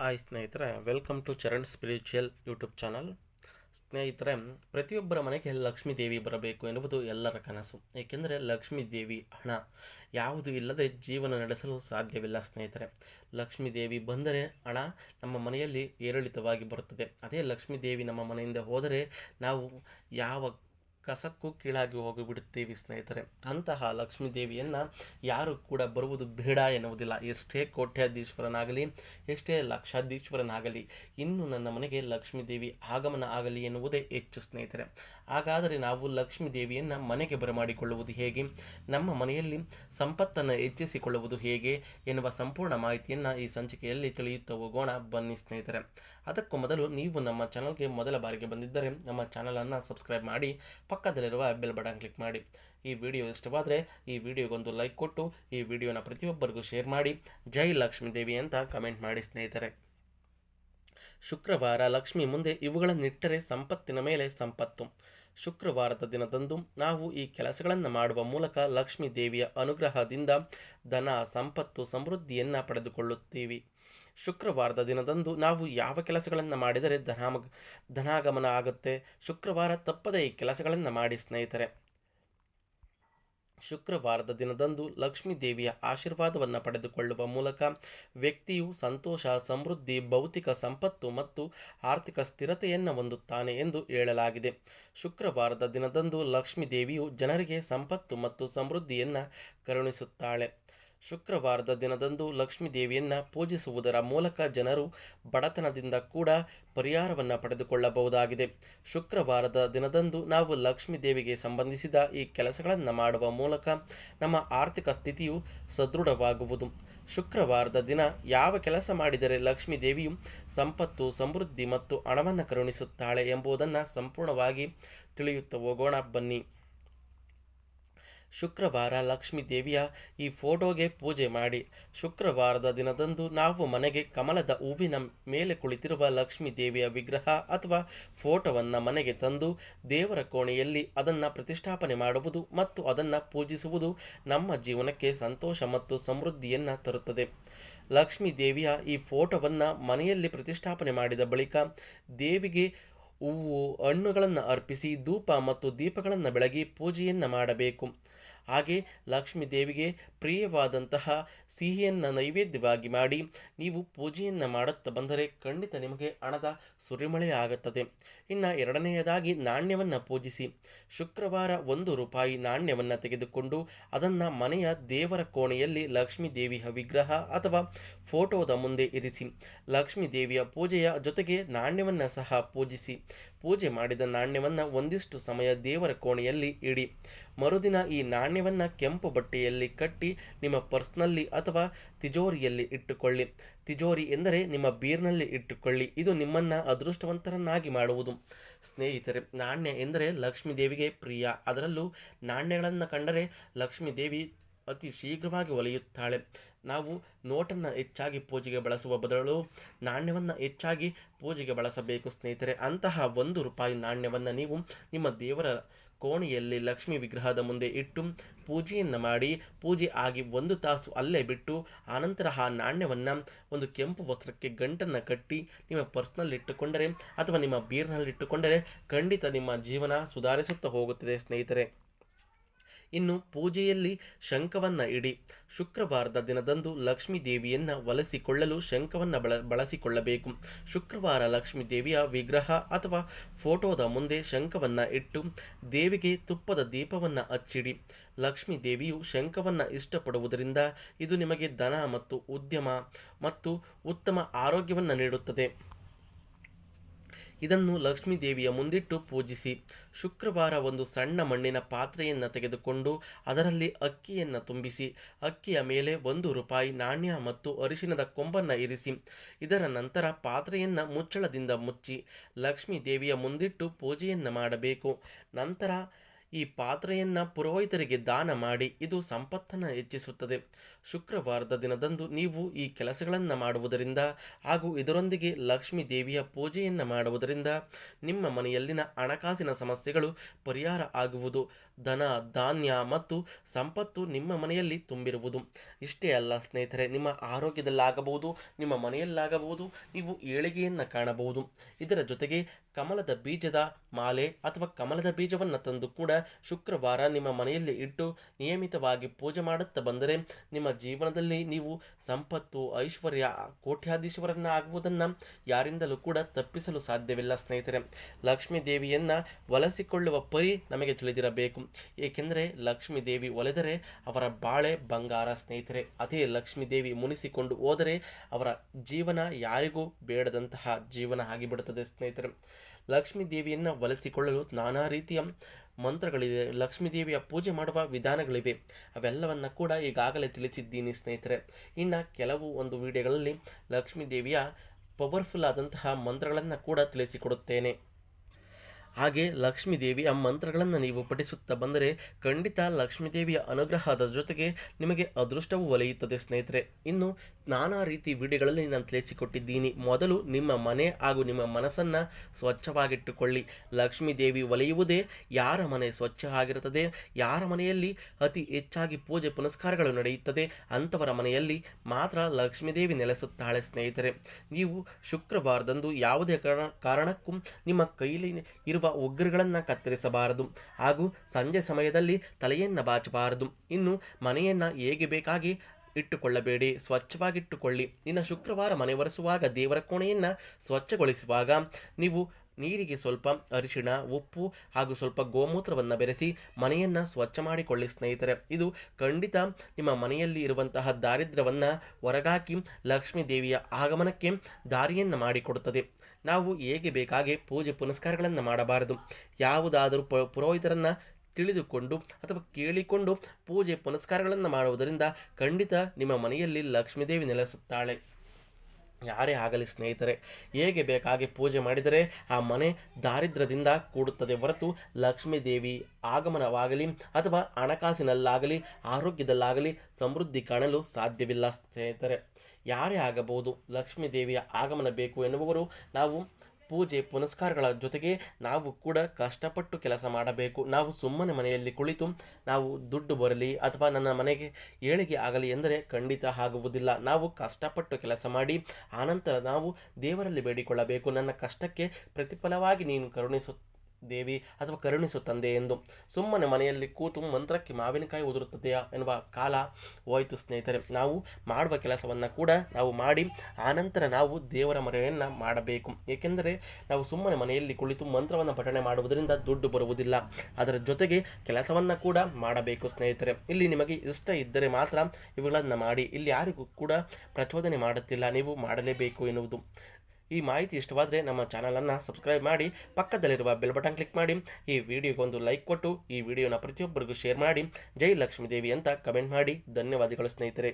Hi ಸ್ನೇಹಿತರೆ welcome to Charan spiritual YouTube channel ಸ್ನೇಹಿತರೆ, ಪ್ರತಿಯೊಬ್ಬರ ಮನೆಗೆ ಲಕ್ಷ್ಮೀ ದೇವಿ ಬರಬೇಕು ಎನ್ನುವುದು ಎಲ್ಲರ ಕನಸು. ಏಕೆಂದರೆ ಲಕ್ಷ್ಮೀ ದೇವಿ ಹಣ. ಯಾವುದು ಇಲ್ಲದೆ ಜೀವನ ನಡೆಸಲು ಸಾಧ್ಯವಿಲ್ಲ ಸ್ನೇಹಿತರೆ. ಲಕ್ಷ್ಮೀ ದೇವಿ ಬಂದರೆ ಹಣ ನಮ್ಮ ಮನೆಯಲ್ಲಿ ಏರಿಳಿತವಾಗಿ ಬರುತ್ತದೆ. ಅದೇ ಲಕ್ಷ್ಮೀ ದೇವಿ ನಮ್ಮ ಮನೆಯಿಂದ ಹೋದರೆ ನಾವು ಯಾವ ಕಸಕ್ಕೂ ಕೀಳಾಗಿ ಹೋಗಿಬಿಡುತ್ತೇವೆ ಸ್ನೇಹಿತರೆ. ಅಂತಹ ಲಕ್ಷ್ಮೀ ದೇವಿಯನ್ನು ಯಾರು ಕೂಡ ಬರುವುದು ಬೇಡ ಎನ್ನುವುದಿಲ್ಲ. ಎಷ್ಟೇ ಕೋಟ್ಯಾಧೀಶ್ವರನಾಗಲಿ, ಎಷ್ಟೇ ಲಕ್ಷಾಧೀಶ್ವರನಾಗಲಿ, ಇನ್ನು ನನ್ನ ಮನೆಗೆ ಲಕ್ಷ್ಮೀ ದೇವಿ ಆಗಮನ ಆಗಲಿ ಎನ್ನುವುದೇ ಹೆಚ್ಚು ಸ್ನೇಹಿತರೆ. ಹಾಗಾದರೆ ನಾವು ಲಕ್ಷ್ಮೀ ದೇವಿಯನ್ನು ಮನೆಗೆ ಬರಮಾಡಿಕೊಳ್ಳುವುದು ಹೇಗೆ? ನಮ್ಮ ಮನೆಯಲ್ಲಿ ಸಂಪತ್ತನ್ನು ಹೆಚ್ಚಿಸಿಕೊಳ್ಳುವುದು ಹೇಗೆ ಎನ್ನುವ ಸಂಪೂರ್ಣ ಮಾಹಿತಿಯನ್ನು ಈ ಸಂಚಿಕೆಯಲ್ಲಿ ತಿಳಿಯುತ್ತಾ ಹೋಗೋಣ. ಬನ್ನಿ ಸ್ನೇಹಿತರೆ. ಅದಕ್ಕೂ ಮೊದಲು ನೀವು ನಮ್ಮ ಚಾನಲ್ಗೆ ಮೊದಲ ಬಾರಿಗೆ ಬಂದಿದ್ದರೆ ನಮ್ಮ ಚಾನಲನ್ನು ಸಬ್ಸ್ಕ್ರೈಬ್ ಮಾಡಿ ಪಕ್ಕದಲ್ಲಿರುವ ಬೆಲ್ ಬಟನ್ ಕ್ಲಿಕ್ ಮಾಡಿ. ಈ ವಿಡಿಯೋ ಇಷ್ಟವಾದರೆ ಈ ವಿಡಿಯೋಗೊಂದು ಲೈಕ್ ಕೊಟ್ಟು, ಈ ವಿಡಿಯೋನ ಪ್ರತಿಯೊಬ್ಬರಿಗೂ ಶೇರ್ ಮಾಡಿ. ಜೈ ಲಕ್ಷ್ಮೀ ದೇವಿ ಅಂತ ಕಮೆಂಟ್ ಮಾಡಿ ಸ್ನೇಹಿತರೆ. ಶುಕ್ರವಾರ ಲಕ್ಷ್ಮಿ ಮುಂದೆ ಇವುಗಳನ್ನಿಟ್ಟರೆ ಸಂಪತ್ತಿನ ಮೇಲೆ ಸಂಪತ್ತು. ಶುಕ್ರವಾರದ ದಿನದಂದು ನಾವು ಈ ಕೆಲಸಗಳನ್ನು ಮಾಡುವ ಮೂಲಕ ಲಕ್ಷ್ಮೀ ದೇವಿಯ ಅನುಗ್ರಹದಿಂದ ಧನ, ಸಂಪತ್ತು, ಸಮೃದ್ಧಿಯನ್ನು ಪಡೆದುಕೊಳ್ಳುತ್ತೀವಿ. ಶುಕ್ರವಾರದ ದಿನದಂದು ನಾವು ಯಾವ ಕೆಲಸಗಳನ್ನು ಮಾಡಿದರೆ ಧನಾಮ, ಧನಾಗಮನ ಆಗುತ್ತೆ? ಶುಕ್ರವಾರ ತಪ್ಪದೇ ಈ ಕೆಲಸಗಳನ್ನು ಮಾಡಿ ಸ್ನೇಹಿತರೆ. ಶುಕ್ರವಾರದ ದಿನದಂದು ಲಕ್ಷ್ಮೀ ದೇವಿಯ ಆಶೀರ್ವಾದವನ್ನು ಪಡೆದುಕೊಳ್ಳುವ ಮೂಲಕ ವ್ಯಕ್ತಿಯು ಸಂತೋಷ, ಸಮೃದ್ಧಿ, ಭೌತಿಕ ಸಂಪತ್ತು ಮತ್ತು ಆರ್ಥಿಕ ಸ್ಥಿರತೆಯನ್ನು ಹೊಂದುತ್ತಾನೆ ಎಂದು ಹೇಳಲಾಗಿದೆ. ಶುಕ್ರವಾರದ ದಿನದಂದು ಲಕ್ಷ್ಮೀ ದೇವಿಯು ಜನರಿಗೆ ಸಂಪತ್ತು ಮತ್ತು ಸಮೃದ್ಧಿಯನ್ನು ಕರುಣಿಸುತ್ತಾಳೆ. ಶುಕ್ರವಾರದ ದಿನದಂದು ಲಕ್ಷ್ಮೀ ದೇವಿಯನ್ನು ಪೂಜಿಸುವುದರ ಮೂಲಕ ಜನರು ಬಡತನದಿಂದ ಕೂಡ ಪರಿಹಾರವನ್ನು ಪಡೆದುಕೊಳ್ಳಬಹುದಾಗಿದೆ. ಶುಕ್ರವಾರದ ದಿನದಂದು ನಾವು ಲಕ್ಷ್ಮೀ ದೇವಿಗೆ ಸಂಬಂಧಿಸಿದ ಈ ಕೆಲಸಗಳನ್ನು ಮಾಡುವ ಮೂಲಕ ನಮ್ಮ ಆರ್ಥಿಕ ಸ್ಥಿತಿಯು ಸದೃಢವಾಗುವುದು. ಶುಕ್ರವಾರದ ದಿನ ಯಾವ ಕೆಲಸ ಮಾಡಿದರೆ ಲಕ್ಷ್ಮೀ ದೇವಿಯು ಸಂಪತ್ತು, ಸಮೃದ್ಧಿ ಮತ್ತು ಹಣವನ್ನು ಕರುಣಿಸುತ್ತಾಳೆ ಎಂಬುದನ್ನು ಸಂಪೂರ್ಣವಾಗಿ ತಿಳಿಯುತ್ತಾ ಹೋಗೋಣ ಬನ್ನಿ. ಶುಕ್ರವಾರ ಲಕ್ಷ್ಮೀ ದೇವಿಯ ಈ ಫೋಟೋಗೆ ಪೂಜೆ ಮಾಡಿ. ಶುಕ್ರವಾರದ ದಿನದಂದು ನಾವು ಮನೆಗೆ ಕಮಲದ ಹೂವಿನ ಮೇಲೆ ಕುಳಿತಿರುವ ಲಕ್ಷ್ಮೀ ದೇವಿಯ ವಿಗ್ರಹ ಅಥವಾ ಫೋಟೋವನ್ನು ಮನೆಗೆ ತಂದು ದೇವರ ಕೋಣೆಯಲ್ಲಿ ಅದನ್ನು ಪ್ರತಿಷ್ಠಾಪನೆ ಮಾಡುವುದು ಮತ್ತು ಅದನ್ನು ಪೂಜಿಸುವುದು ನಮ್ಮ ಜೀವನಕ್ಕೆ ಸಂತೋಷ ಮತ್ತು ಸಮೃದ್ಧಿಯನ್ನು ತರುತ್ತದೆ. ಲಕ್ಷ್ಮೀ ದೇವಿಯ ಈ ಫೋಟೋವನ್ನು ಮನೆಯಲ್ಲಿ ಪ್ರತಿಷ್ಠಾಪನೆ ಮಾಡಿದ ಬಳಿಕ ದೇವಿಗೆ ಹೂವು, ಹಣ್ಣುಗಳನ್ನು ಅರ್ಪಿಸಿ ಧೂಪ ಮತ್ತು ದೀಪಗಳನ್ನು ಬೆಳಗಿ ಪೂಜೆಯನ್ನು ಮಾಡಬೇಕು. ಹಾಗೆ ಲಕ್ಷ್ಮೀ ದೇವಿಗೆ ಪ್ರಿಯವಾದಂತಹ ಸಿಹಿಯನ್ನು ನೈವೇದ್ಯವಾಗಿ ಮಾಡಿ, ನೀವು ಪೂಜೆಯನ್ನು ಮಾಡುತ್ತಾ ಬಂದರೆ ಖಂಡಿತ ನಿಮಗೆ ಹಣದ ಸುರಿಮಳೆ ಆಗುತ್ತದೆ. ಇನ್ನು ಎರಡನೆಯದಾಗಿ ನಾಣ್ಯವನ್ನು ಪೂಜಿಸಿ. ಶುಕ್ರವಾರ ಒಂದು ರೂಪಾಯಿ ನಾಣ್ಯವನ್ನು ತೆಗೆದುಕೊಂಡು ಅದನ್ನು ಮನೆಯ ದೇವರ ಕೋಣೆಯಲ್ಲಿ ಲಕ್ಷ್ಮೀ ದೇವಿಯ ವಿಗ್ರಹ ಅಥವಾ ಫೋಟೋದ ಮುಂದೆ ಇರಿಸಿ. ಲಕ್ಷ್ಮೀ ದೇವಿಯ ಪೂಜೆಯ ಜೊತೆಗೆ ನಾಣ್ಯವನ್ನು ಸಹ ಪೂಜಿಸಿ. ಪೂಜೆ ಮಾಡಿದ ನಾಣ್ಯವನ್ನು ಒಂದಿಷ್ಟು ಸಮಯ ದೇವರ ಕೋಣೆಯಲ್ಲಿ ಇಡಿ. ಮರುದಿನ ಈ ನಾಣ್ಯವನ್ನು ಕೆಂಪು ಬಟ್ಟೆಯಲ್ಲಿ ಕಟ್ಟಿ ನಿಮ್ಮ ಪರ್ಸ್ನಲ್ಲಿ ಅಥವಾ ತಿಜೋರಿಯಲ್ಲಿ ಇಟ್ಟುಕೊಳ್ಳಿ. ತಿಜೋರಿ ಎಂದರೆ ನಿಮ್ಮ ಬೀರ್ನಲ್ಲಿ ಇಟ್ಟುಕೊಳ್ಳಿ. ಇದು ನಿಮ್ಮನ್ನು ಅದೃಷ್ಟವಂತರನ್ನಾಗಿ ಮಾಡುವುದು. ಸ್ನೇಹಿತರೆ, ನಾಣ್ಯ ಎಂದರೆ ಲಕ್ಷ್ಮೀ ದೇವಿಗೆ ಪ್ರಿಯ. ಅದರಲ್ಲೂ ನಾಣ್ಯಗಳನ್ನು ಕಂಡರೆ ಲಕ್ಷ್ಮೀ ದೇವಿ ಅತಿ ಶೀಘ್ರವಾಗಿ ಒಲಿಯುತ್ತಾಳೆ. ನಾವು ನೋಟನ್ನು ಹೆಚ್ಚಾಗಿ ಪೂಜೆಗೆ ಬಳಸುವ ಬದಲು ನಾಣ್ಯವನ್ನು ಹೆಚ್ಚಾಗಿ ಪೂಜೆಗೆ ಬಳಸಬೇಕು ಸ್ನೇಹಿತರೆ. ಅಂತಹ ಒಂದು ರೂಪಾಯಿ ನಾಣ್ಯವನ್ನು ನೀವು ನಿಮ್ಮ ದೇವರ ಕೋಣೆಯಲ್ಲಿ ಲಕ್ಷ್ಮಿ ವಿಗ್ರಹದ ಮುಂದೆ ಇಟ್ಟು ಪೂಜೆಯನ್ನು ಮಾಡಿ ಪೂಜೆ ಆಗಿ ಒಂದು ತಾಸು ಅಲ್ಲೇ ಬಿಟ್ಟು ಆನಂತರ ಆ ನಾಣ್ಯವನ್ನು ಒಂದು ಕೆಂಪು ವಸ್ತ್ರಕ್ಕೆ ಗಂಟನ್ನು ಕಟ್ಟಿ ನಿಮ್ಮ ಪರ್ಸ್ನಲ್ಲಿ ಇಟ್ಟುಕೊಂಡರೆ ಅಥವಾ ನಿಮ್ಮ ಬೀರ್ನಲ್ಲಿಟ್ಟುಕೊಂಡರೆ ಖಂಡಿತ ನಿಮ್ಮ ಜೀವನ ಸುಧಾರಿಸುತ್ತಾ ಹೋಗುತ್ತದೆ ಸ್ನೇಹಿತರೆ. ಇನ್ನು ಪೂಜೆಯಲ್ಲಿ ಶಂಖವನ್ನು ಇಡಿ. ಶುಕ್ರವಾರದ ದಿನದಂದು ಲಕ್ಷ್ಮೀ ದೇವಿಯನ್ನು ಒಲಿಸಿಕೊಳ್ಳಲು ಶಂಖವನ್ನು ಬಳ, ಬಳಸಿಕೊಳ್ಳಬೇಕು. ಶುಕ್ರವಾರ ಲಕ್ಷ್ಮೀ ದೇವಿಯ ವಿಗ್ರಹ ಅಥವಾ ಫೋಟೋದ ಮುಂದೆ ಶಂಖವನ್ನು ಇಟ್ಟು ದೇವಿಗೆ ತುಪ್ಪದ ದೀಪವನ್ನು ಹಚ್ಚಿಡಿ. ಲಕ್ಷ್ಮೀ ದೇವಿಯು ಶಂಖವನ್ನು ಇಷ್ಟಪಡುವುದರಿಂದ ಇದು ನಿಮಗೆ ಧನ ಮತ್ತು ಉದ್ಯಮ ಮತ್ತು ಉತ್ತಮ ಆರೋಗ್ಯವನ್ನು ನೀಡುತ್ತದೆ. ಇದನ್ನು ಲಕ್ಷ್ಮೀ ದೇವಿಯ ಮುಂದಿಟ್ಟು ಪೂಜಿಸಿ. ಶುಕ್ರವಾರ ಒಂದು ಸಣ್ಣ ಮಣ್ಣಿನ ಪಾತ್ರೆಯನ್ನು ತೆಗೆದುಕೊಂಡು ಅದರಲ್ಲಿ ಅಕ್ಕಿಯನ್ನು ತುಂಬಿಸಿ, ಅಕ್ಕಿಯ ಮೇಲೆ ಒಂದು ರೂಪಾಯಿ ನಾಣ್ಯ ಮತ್ತು ಅರಿಶಿಣದ ಕೊಂಬನ್ನು ಇರಿಸಿ. ಇದರ ನಂತರ ಪಾತ್ರೆಯನ್ನು ಮುಚ್ಚಳದಿಂದ ಮುಚ್ಚಿ ಲಕ್ಷ್ಮೀ ದೇವಿಯ ಮುಂದಿಟ್ಟು ಪೂಜೆಯನ್ನು ಮಾಡಬೇಕು. ನಂತರ ಈ ಪಾತ್ರೆಯನ್ನು ಪುರೋಹಿತರಿಗೆ ದಾನ ಮಾಡಿ ಇದು ಸಂಪತ್ತನ್ನು ಹೆಚ್ಚಿಸುತ್ತದೆ. ಶುಕ್ರವಾರದ ದಿನದಂದು ನೀವು ಈ ಕೆಲಸಗಳನ್ನು ಮಾಡುವುದರಿಂದ ಹಾಗೂ ಇದರೊಂದಿಗೆ ಲಕ್ಷ್ಮೀ ದೇವಿಯ ಪೂಜೆಯನ್ನು ಮಾಡುವುದರಿಂದ ನಿಮ್ಮ ಮನೆಯಲ್ಲಿನ ಹಣಕಾಸಿನ ಸಮಸ್ಯೆಗಳು ಪರಿಹಾರ ಆಗುವುದು. ಧನ, ಧಾನ್ಯ ಮತ್ತು ಸಂಪತ್ತು ನಿಮ್ಮ ಮನೆಯಲ್ಲಿ ತುಂಬಿರುವುದು. ಇಷ್ಟೇ ಅಲ್ಲ ಸ್ನೇಹಿತರೆ, ನಿಮ್ಮ ಆರೋಗ್ಯದಲ್ಲಾಗಬಹುದು, ನಿಮ್ಮ ಮನೆಯಲ್ಲಾಗಬಹುದು, ನೀವು ಏಳಿಗೆಯನ್ನು ಕಾಣಬಹುದು. ಇದರ ಜೊತೆಗೆ ಕಮಲದ ಬೀಜದ ಮಾಲೆ ಅಥವಾ ಕಮಲದ ಬೀಜವನ್ನು ತಂದು ಕೂಡ ಶುಕ್ರವಾರ ನಿಮ್ಮ ಮನೆಯಲ್ಲಿ ಇಟ್ಟು ನಿಯಮಿತವಾಗಿ ಪೂಜೆ ಮಾಡುತ್ತಾ ಬಂದರೆ ನಿಮ್ಮ ಜೀವನದಲ್ಲಿ ನೀವು ಸಂಪತ್ತು, ಐಶ್ವರ್ಯ ಕೋಟ್ಯಾಧೀಶ್ವರನ್ನ ಆಗುವುದನ್ನು ಯಾರಿಂದಲೂ ಕೂಡ ತಪ್ಪಿಸಲು ಸಾಧ್ಯವಿಲ್ಲ ಸ್ನೇಹಿತರೆ. ಲಕ್ಷ್ಮೀ ದೇವಿಯನ್ನು ವಲಸಿಕೊಳ್ಳುವ ಪರಿ ನಮಗೆ ತಿಳಿದಿರಬೇಕು. ಏಕೆಂದರೆ ಲಕ್ಷ್ಮೀ ದೇವಿ ಒಲೆದರೆ ಅವರ ಬಾಳೆ ಬಂಗಾರ ಸ್ನೇಹಿತರೆ. ಅದೇ ಲಕ್ಷ್ಮೀ ದೇವಿ ಮುನಿಸಿಕೊಂಡು ಹೋದರೆ ಅವರ ಜೀವನ ಯಾರಿಗೂ ಬೇಡದಂತಹ ಜೀವನ ಆಗಿಬಿಡುತ್ತದೆ ಸ್ನೇಹಿತರೆ. ಲಕ್ಷ್ಮೀ ದೇವಿಯನ್ನು ಒಲಿಸಿಕೊಳ್ಳಲು ನಾನಾ ರೀತಿಯ ಮಂತ್ರಗಳಿವೆ. ಲಕ್ಷ್ಮೀ ದೇವಿಯ ಪೂಜೆ ಮಾಡುವ ವಿಧಾನಗಳಿವೆ. ಅವೆಲ್ಲವನ್ನು ಕೂಡ ಈಗಾಗಲೇ ತಿಳಿಸಿದ್ದೀನಿ ಸ್ನೇಹಿತರೆ. ಇನ್ನು ಕೆಲವು ಒಂದು ವಿಡಿಯೋಗಳಲ್ಲಿ ಲಕ್ಷ್ಮೀ ದೇವಿಯ ಪವರ್ಫುಲ್ ಆದಂತಹ ಮಂತ್ರಗಳನ್ನು ಕೂಡ ತಿಳಿಸಿಕೊಡುತ್ತೇನೆ. ಹಾಗೆ ಲಕ್ಷ್ಮೀದೇವಿಯ ಮಂತ್ರಗಳನ್ನು ನೀವು ಪಠಿಸುತ್ತಾ ಬಂದರೆ ಖಂಡಿತ ಲಕ್ಷ್ಮೀದೇವಿಯ ಅನುಗ್ರಹದ ಜೊತೆಗೆ ನಿಮಗೆ ಅದೃಷ್ಟವು ಒಲೆಯುತ್ತದೆ ಸ್ನೇಹಿತರೆ. ಇನ್ನು ನಾನಾ ರೀತಿ ವಿಡಿಯೋಗಳಲ್ಲಿ ನಾನು ತಿಳಿಸಿಕೊಟ್ಟಿದ್ದೀನಿ. ಮೊದಲು ನಿಮ್ಮ ಮನೆ ಹಾಗೂ ನಿಮ್ಮ ಮನಸ್ಸನ್ನು ಸ್ವಚ್ಛವಾಗಿಟ್ಟುಕೊಳ್ಳಿ. ಲಕ್ಷ್ಮೀದೇವಿ ಒಲೆಯುವುದೇ ಯಾರ ಮನೆ ಸ್ವಚ್ಛ ಆಗಿರುತ್ತದೆ? ಯಾರ ಮನೆಯಲ್ಲಿ ಅತಿ ಹೆಚ್ಚಾಗಿ ಪೂಜೆ ಪುನಸ್ಕಾರಗಳು ನಡೆಯುತ್ತದೆ? ಅಂಥವರ ಮನೆಯಲ್ಲಿ ಮಾತ್ರ ಲಕ್ಷ್ಮೀದೇವಿ ನೆಲೆಸುತ್ತಾಳೆ ಸ್ನೇಹಿತರೆ. ನೀವು ಶುಕ್ರವಾರದಂದು ಯಾವುದೇ ಕಾರಣ, ಕಾರಣಕ್ಕೂ ನಿಮ್ಮ ಕೈಲಿ ಇರುವ ಉಗ್ರಗಳನ್ನು ಕತ್ತರಿಸಬಾರದು ಹಾಗೂ ಸಂಜೆ ಸಮಯದಲ್ಲಿ ತಲೆಯನ್ನು ಬಾಚಬಾರದು. ಇನ್ನು ಮನೆಯನ್ನು ಹೇಗೆ ಬೇಕಾಗಿ ಇಟ್ಟುಕೊಳ್ಳಬೇಡಿ, ಸ್ವಚ್ಛವಾಗಿಟ್ಟುಕೊಳ್ಳಿ. ಇನ್ನು ಶುಕ್ರವಾರ ಮನೆ ಒರೆಸುವಾಗ ದೇವರ ಕೋಣೆಯನ್ನು ಸ್ವಚ್ಛಗೊಳಿಸುವಾಗ ನೀವು ನೀರಿಗೆ ಸ್ವಲ್ಪ ಅರಿಶಿಣ, ಉಪ್ಪು ಹಾಗೂ ಸ್ವಲ್ಪ ಗೋಮೂತ್ರವನ್ನು ಬೆರೆಸಿ ಮನೆಯನ್ನು ಸ್ವಚ್ಛ ಮಾಡಿಕೊಳ್ಳಿ ಸ್ನೇಹಿತರೆ. ಇದು ಖಂಡಿತ ನಿಮ್ಮ ಮನೆಯಲ್ಲಿ ಇರುವಂತಹ ದಾರಿದ್ರ್ಯವನ್ನು ಹೊರಗಾಕಿ ಲಕ್ಷ್ಮೀ ದೇವಿಯ ಆಗಮನಕ್ಕೆ ದಾರಿಯನ್ನು ಮಾಡಿಕೊಡುತ್ತದೆ. ನಾವು ಹೇಗೆ ಬೇಕಾಗಿ ಪೂಜೆ ಪುನಸ್ಕಾರಗಳನ್ನು ಮಾಡಬಾರದು? ಯಾವುದಾದರೂ ಪ, ಪುರೋಹಿತರನ್ನು ತಿಳಿದುಕೊಂಡು ಅಥವಾ ಕೇಳಿಕೊಂಡು ಪೂಜೆ ಪುನಸ್ಕಾರಗಳನ್ನು ಮಾಡುವುದರಿಂದ ಖಂಡಿತ ನಿಮ್ಮ ಮನೆಯಲ್ಲಿ ಲಕ್ಷ್ಮೀದೇವಿ ನೆಲೆಸುತ್ತಾಳೆ. ಯಾರೇ ಆಗಲಿ ಸ್ನೇಹಿತರೆ, ಹೇಗೆ ಬೇಕಾಗಿ ಪೂಜೆ ಮಾಡಿದರೆ ಆ ಮನೆ ದಾರಿದ್ರ್ಯದಿಂದ ಕೂಡುತ್ತದೆ ಹೊರತು ಲಕ್ಷ್ಮೀ ದೇವಿ ಆಗಮನವಾಗಲಿ ಅಥವಾ ಹಣಕಾಸಿನಲ್ಲಾಗಲಿ, ಆರೋಗ್ಯದಲ್ಲಾಗಲಿ ಸಮೃದ್ಧಿ ಕಾಣಲು ಸಾಧ್ಯವಿಲ್ಲ ಸ್ನೇಹಿತರೆ. ಯಾರೇ ಆಗಬಹುದು, ಲಕ್ಷ್ಮೀ ದೇವಿಯ ಆಗಮನ ಬೇಕು ಎನ್ನುವವರು ನಾವು ಪೂಜೆ ಪುನಸ್ಕಾರಗಳ ಜೊತೆಗೆ ನಾವು ಕೂಡ ಕಷ್ಟಪಟ್ಟು ಕೆಲಸ ಮಾಡಬೇಕು. ನಾವು ಸುಮ್ಮನೆ ಮನೆಯಲ್ಲಿ ಕುಳಿತು ನಾವು ದುಡ್ಡು ಬರಲಿ ಅಥವಾ ನನ್ನ ಮನೆಗೆ ಏಳಿಗೆ ಆಗಲಿ ಎಂದರೆ ಖಂಡಿತ ಆಗುವುದಿಲ್ಲ. ನಾವು ಕಷ್ಟಪಟ್ಟು ಕೆಲಸ ಮಾಡಿ ಆನಂತರ ನಾವು ದೇವರಲ್ಲಿ ಬೇಡಿಕೊಳ್ಳಬೇಕು. ನನ್ನ ಕಷ್ಟಕ್ಕೆ ಪ್ರತಿಫಲವಾಗಿ ನೀನು ಕರುಣಿಸು ದೇವಿ ಅಥವಾ ಕರುಣಿಸು ತಂದೆ ಎಂದು ಸುಮ್ಮನೆ ಮನೆಯಲ್ಲಿ ಕೂತು ಮಂತ್ರಕ್ಕೆ ಮಾವಿನಕಾಯಿ ಉದುರುತ್ತದೆಯಾ ಎನ್ನುವ ಕಾಲ ಹೋಯಿತು ಸ್ನೇಹಿತರೆ. ನಾವು ಮಾಡುವ ಕೆಲಸವನ್ನು ಕೂಡ ನಾವು ಮಾಡಿ ಆನಂತರ ನಾವು ದೇವರ ಮರೆಯನ್ನು ಮಾಡಬೇಕು. ಏಕೆಂದರೆ ನಾವು ಸುಮ್ಮನೆ ಮನೆಯಲ್ಲಿ ಕುಳಿತು ಮಂತ್ರವನ್ನು ಪಠಣೆ ಮಾಡುವುದರಿಂದ ದುಡ್ಡು ಬರುವುದಿಲ್ಲ. ಅದರ ಜೊತೆಗೆ ಕೆಲಸವನ್ನು ಕೂಡ ಮಾಡಬೇಕು ಸ್ನೇಹಿತರೆ. ಇಲ್ಲಿ ನಿಮಗೆ ಇಷ್ಟ ಇದ್ದರೆ ಮಾತ್ರ ಇವುಗಳನ್ನು ಮಾಡಿ. ಇಲ್ಲಿ ಯಾರಿಗೂ ಕೂಡ ಪ್ರಚೋದನೆ ಮಾಡುತ್ತಿಲ್ಲ. ನೀವು ಮಾಡಲೇಬೇಕು ಎನ್ನುವುದು. ಈ ಮಾಹಿತಿ ಇಷ್ಟವಾದರೆ ನಮ್ಮ ಚಾನಲನ್ನು ಸಬ್ಸ್ಕ್ರೈಬ್ ಮಾಡಿ ಪಕ್ಕದಲ್ಲಿರುವ ಬೆಲ್ ಬಟನ್ ಕ್ಲಿಕ್ ಮಾಡಿ. ಈ ವಿಡಿಯೋಗೊಂದು ಲೈಕ್ ಕೊಟ್ಟು, ಈ ವಿಡಿಯೋನ ಪ್ರತಿಯೊಬ್ಬರಿಗೂ ಶೇರ್ ಮಾಡಿ. ಜೈ ಲಕ್ಷ್ಮೀದೇವಿ ಅಂತ ಕಮೆಂಟ್ ಮಾಡಿ. ಧನ್ಯವಾದಗಳು ಸ್ನೇಹಿತರೆ.